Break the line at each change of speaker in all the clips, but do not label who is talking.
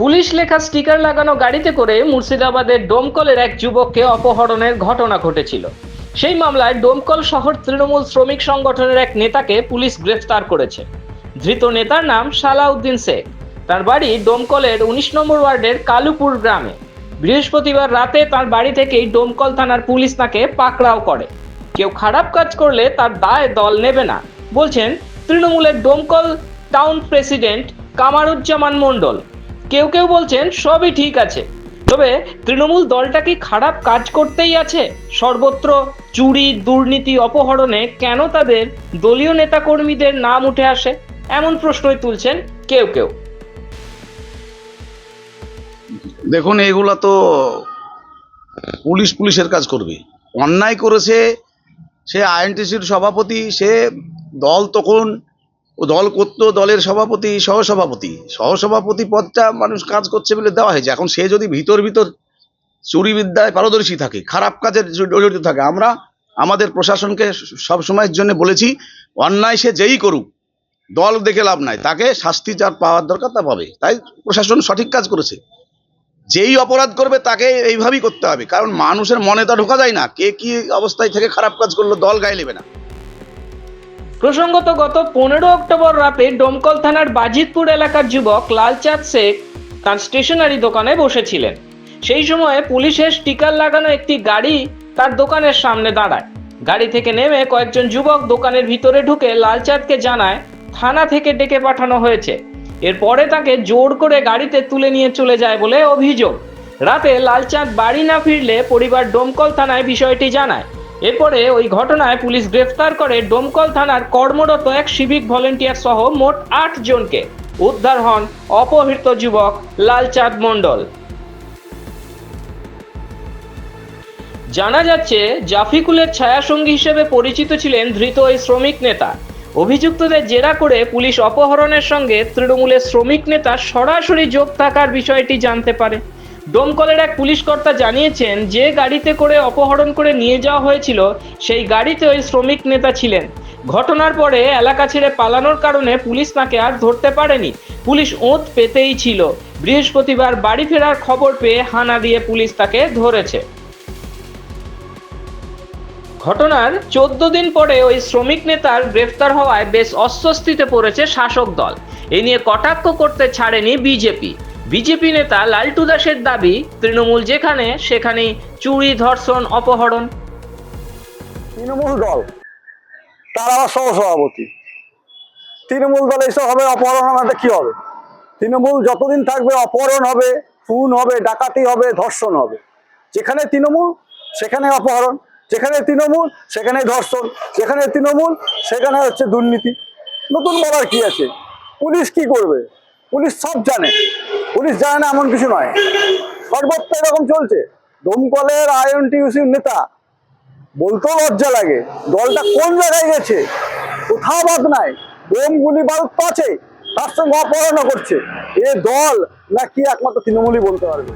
Police লেখা sticker লাগানো গাড়িতে করে মুর্শিদাবাদের ডোমকলের এক যুবককে অপহরণের ঘটনা ঘটেছিল। সেই মামলায় ডোমকল শহর তৃণমূল শ্রমিক সংগঠনের এক নেতাকে পুলিশ গ্রেফতার করেছে। ধৃত নেতার নাম সালাউদ্দিন শেখ। তার বাড়ি ডোমকলের উনিশ নম্বর ওয়ার্ডের কালুপুর গ্রামে। বৃহস্পতিবার রাতে তার বাড়ি থেকেই ডোমকল থানার পুলিশ তাকে পাকড়াও করে। কেউ খারাপ কাজ করলে তার দায় দল নেবে না, বলছেন তৃণমূলের ডোমকল টাউন প্রেসিডেন্ট কামারুজ্জামান মণ্ডল। কেউ কেউ বলছেন সবই ঠিক আছে। তবে তৃণমূল দলটা কি খারাপ কাজ করতেই আছে? সর্বত্র চুরি, দুর্নীতি, অপহরণে কেন তাদের দলীয় নেতাকর্মীদের নাম উঠে আসে? এমন প্রশ্নই তুলছেন কেউ কেউ।
দেখুন, এগুলা তো পুলিশ পুলিশের কাজ করবে। অন্যায় করেছে সে আইএনটিসির সভাপতি, সে দল তখন ও দল করতো দলের সভাপতি, সহসভাপতি। সহসভাপতি পদটা মানুষ কাজ করছে বলে দেওয়া হয়েছে। এখন সে যদি ভিতর ভিতর চুরিবিদ্যায় পারদর্শী থাকে, খারাপ কাজের জড়িত থাকে, আমরা আমাদের প্রশাসনকে সব সময়ের জন্য বলেছি, অন্যায় সে যেই করুক, দল দেখে লাভ নাই, তাকে শাস্তি যার পাওয়ার দরকার তা পাবে। তাই প্রশাসন সঠিক কাজ করেছে। যেই অপরাধ করবে তাকে এইভাবেই করতে হবে। কারণ মানুষের মনে তা ঢোকা যায় না, কে কি অবস্থায় থেকে খারাপ কাজ করল দল গায়ে নেবে না।
প্রসঙ্গত গত পনেরো অক্টোবর রাতে ডোমকল থানার বাজিতপুর এলাকার যুবক লালচাঁদ শেখ তার স্টেশনারি দোকানে বসেছিলেন। সেই সময় পুলিশের স্টিকার লাগানো একটি গাড়ি তার দোকানের সামনে দাঁড়ায়। গাড়ি থেকে নেমে কয়েকজন যুবক দোকানের ভিতরে ঢুকে লালচাঁদকে জানায়, থানা থেকে ডেকে পাঠানো হয়েছে। এরপরে তাকে জোর করে গাড়িতে তুলে নিয়ে চলে যায় বলে অভিযোগ। রাতে লালচাঁদ বাড়ি না ফিরলে পরিবার ডোমকল থানায় বিষয়টি জানায়। এরপরে ওই ঘটনায় পুলিশ গ্রেফতার করে ডোমকল থানার কর্মরত এক সিভিক ভলেন্টিয়ার সহ মোট আট জনকে উদ্ধার হন অপহৃত যুবক লালচাঁদ মণ্ডল। জানা যাচ্ছে, জাফিকুলের ছায়াসঙ্গী হিসেবে পরিচিত ছিলেন ধৃত ওই শ্রমিক নেতা। অভিযুক্তদের জেরা করে পুলিশ অপহরণের সঙ্গে তৃণমূলের শ্রমিক নেতা সরাসরি যোগ থাকার বিষয়টি জানতে পারে। ডোমকলের এক পুলিশ কর্তা জানিয়েছেন, যে গাড়িতে করে অপহরণ করে নিয়ে যাওয়া হয়েছিল, সেই গাড়িতে ওই শ্রমিক নেতা ছিলেন। ঘটনার পরে এলাকা ছেড়ে পালানোর কারণে পুলিশ তাকে আর ধরতে পারেনি। পুলিশ ওঁত পেতেই ছিল। বৃহস্পতিবার বাড়ি ফেরার খবর পেয়ে হানা দিয়ে পুলিশ তাকে ধরেছে। ঘটনার চোদ্দ দিন পরে ওই শ্রমিক নেতার গ্রেফতার হওয়ায় বেশ অস্বস্তিতে পড়েছে শাসক দল। এ নিয়ে কটাক্ষ করতে ছাড়েনি বিজেপি। বিজেপি নেতা লালটু দাসের দাবি, তৃণমূল যেখানে সেখানেই চুরি, ধর্ষণ, অপহরণ।
তৃণমূল দল, তার আবার সহসভাপতি। তৃণমূল দল এইসব হবে, অপহরণ আমাদের কি হবে? তৃণমূল যতদিন থাকবে, অপহরণ হবে, খুন হবে, ডাকাতি হবে, ধর্ষণ হবে। যেখানে তৃণমূল, সেখানে অপহরণ। যেখানে তৃণমূল, সেখানে ধর্ষণ। যেখানে তৃণমূল, সেখানে হচ্ছে দুর্নীতি। নতুন বলার কি আছে? পুলিশ কি করবে? পুলিশ সব জানে। পুলিশ জানে না এমন কিছু নয়। সর্বত্র এরকম চলছে। দমকলের আইএনটিউসির নেতা, বলতেও লজ্জা লাগে। দলটা কোন জায়গায় গেছে? কোথাও বাদ নাই। বোম গুলি বারুদ তো আছে, তার সঙ্গে অপহরণ করছে। এ দল না কি একমাত্র তৃণমূলই বলতে পারবে?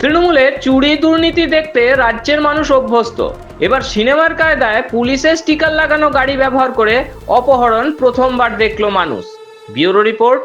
তৃণমূলের চুরি দুর্নীতি দেখতে রাজ্যের মানুষ অভ্যস্ত। এবার সিনেমার কায়দায় পুলিশের স্টিকার লাগানো গাড়ি ব্যবহার করে অপহরণ প্রথমবার দেখল মানুষ। Bureau report